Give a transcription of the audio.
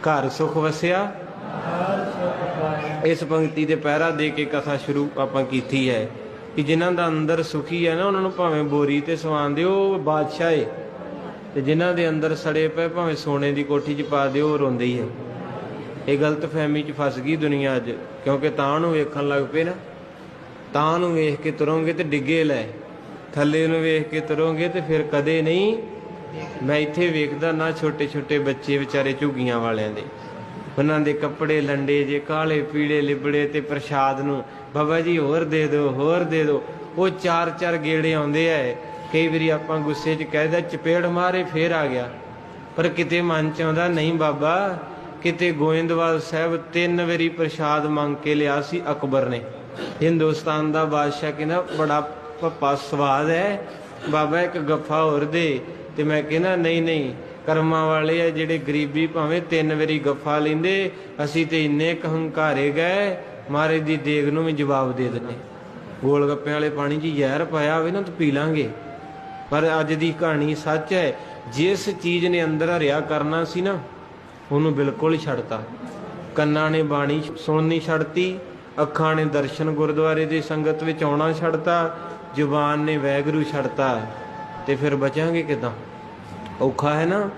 ਘਰ ਸੁਖ ਵਸਿਆ। ਇਸ ਪੰਕਤੀ ਦੇ ਪਹਿਰਾ ਦੇ ਕੇ ਕਥਾ ਸ਼ੁਰੂ ਆਪਾਂ ਕੀਤੀ ਹੈ ਕਿ ਜਿਨ੍ਹਾਂ ਦਾ ਅੰਦਰ ਸੁਖੀ ਹੈ ਨਾ, ਉਹਨਾਂ ਨੂੰ ਭਾਵੇਂ ਬੋਰੀ ਤੇ ਸਵਾਨ ਦਿਓ, ਉਹ ਬਾਦਸ਼ਾਹ ਏ। ਤੇ ਜਿਨ੍ਹਾਂ ਦੇ ਅੰਦਰ ਸੜੇ ਪਏ, ਭਾਵੇਂ ਸੋਨੇ ਦੀ ਕੋਠੀ 'ਚ ਪਾ ਦਿਓ, ਉਹ ਰੋਂਦੇ ਹੀ। ਹੈ ਇਹ ਗਲਤ ਫਹਿਮੀ 'ਚ ਫਸ ਗਈ ਦੁਨੀਆ ਅੱਜ, ਕਿਉਂਕਿ ਤਾਂ ਨੂੰ ਵੇਖਣ ਲੱਗ ਪਏ ਨਾ। ਤਾਂ ਨੂੰ ਵੇਖ ਕੇ ਤੁਰੋਗੇ ਤੇ ਡਿੱਗੇ ਲੈ। ਥੱਲੇ ਨੂੰ ਵੇਖ ਕੇ ਤੁਰੋਗੇ ਤੇ ਫਿਰ ਕਦੇ ਨਹੀਂ ਮੈਂ ਇੱਥੇ ਵੇਖਦਾ ਨਾ ਛੋਟੇ ਛੋਟੇ ਬੱਚੇ ਵਿਚਾਰੇ ਝੁੱਗੀਆਂ ਵਾਲਿਆਂ ਦੇ। ਉਹਨਾਂ ਦੇ ਕੱਪੜੇ ਲੰਡੇ ਜੇ, ਕਾਲੇ, ਪੀਲੇ, ਲਿਬੜੇ ਤੇ ਪ੍ਰਸ਼ਾਦ ਨੂੰ, ਬਾਬਾ ਜੀ ਹੋਰ ਦੇ ਦਿਓ, ਹੋਰ ਦੇ ਦਿਓ। ਉਹ ਚਾਰ ਚਾਰ ਗੇੜੇ ਆਉਂਦੇ ਐ। ਕਈ ਵਾਰੀ ਆਪਾਂ ਗੁੱਸੇ 'ਚ ਕਹਿਦਾ ਚਪੇੜ ਮਾਰੇ, ਫੇਰ ਆ ਗਿਆ। ਪਰ ਕਿਤੇ ਮਨ 'ਚ ਆਉਂਦਾ, ਨਹੀਂ ਬਾਬਾ, ਕਿਤੇ ਗੋਇੰਦਵਾਲ ਸਾਹਿਬ ਤਿੰਨ ਵਾਰੀ ਪ੍ਰਸ਼ਾਦ ਮੰਗ ਕੇ ਲਿਆ ਸੀ, ਅਕਬਰ ਨੇ। ਹਿੰਦੁਸਤਾਨ ਦਾ ਬਾਦਸ਼ਾਹ ਕਹਿੰਦਾ, ਬੜਾ ਪੱਪਾ ਸਵਾਦ ਹੈ ਬਾਬਾ, ਇੱਕ ਗੱਫਾ ਹੋਰ ਦੇ ਤੇ ਮੈਂ ਕਹਿੰਦਾ ਨਹੀਂ ਨਹੀਂ, ਕਰਮਾਂ ਵਾਲੇ ਆ ਜਿਹੜੇ ਗਰੀਬੀ ਭਾਵੇਂ ਤਿੰਨ ਵਾਰੀ ਗੱਫਾ ਲੈਂਦੇ, ਅਸੀਂ ਤੇ ਇੰਨੇ ਕਹੰਕਾਰੇ ਗਏ ਮਾਰੇ ਦੀ ਦੇਗ ਨੂੰ ਵੀ ਜਵਾਬ ਦੇ ਦਿੰਦੇ। ਗੋਲ ਗੱਪਿਆਂ ਵਾਲੇ ਪਾਣੀ 'ਚ ਜ਼ਹਿਰ ਪਾਇਆ ਹੋਵੇ ਨਾ, ਤਾਂ ਪੀ ਲਾਂਗੇ। ਪਰ ਅੱਜ ਦੀ ਕਹਾਣੀ ਸੱਚ ਹੈ, ਜਿਸ ਚੀਜ਼ ਨੇ ਅੰਦਰ ਹਰਿਆ ਕਰਨਾ ਸੀ ਨਾ, ਉਹਨੂੰ ਬਿਲਕੁਲ ਛੱਡਤਾ। ਕੰਨਾਂ ਨੇ ਬਾਣੀ ਸੁਣਨੀ ਛੱਡਤੀ, ਅੱਖਾਂ ਨੇ ਦਰਸ਼ਨ ਗੁਰਦੁਆਰੇ ਦੀ ਸੰਗਤ ਵਿੱਚ ਆਉਣਾ ਛੱਡਤਾ ਜ਼ੁਬਾਨ ਨੇ ਵੈਗਰੂ ਛੱਡਤਾ ਤੇ ਫਿਰ ਬਚਾਂਗੇ ਕਿਦਾਂ? ਔਖਾ ਹੈ ਨਾ?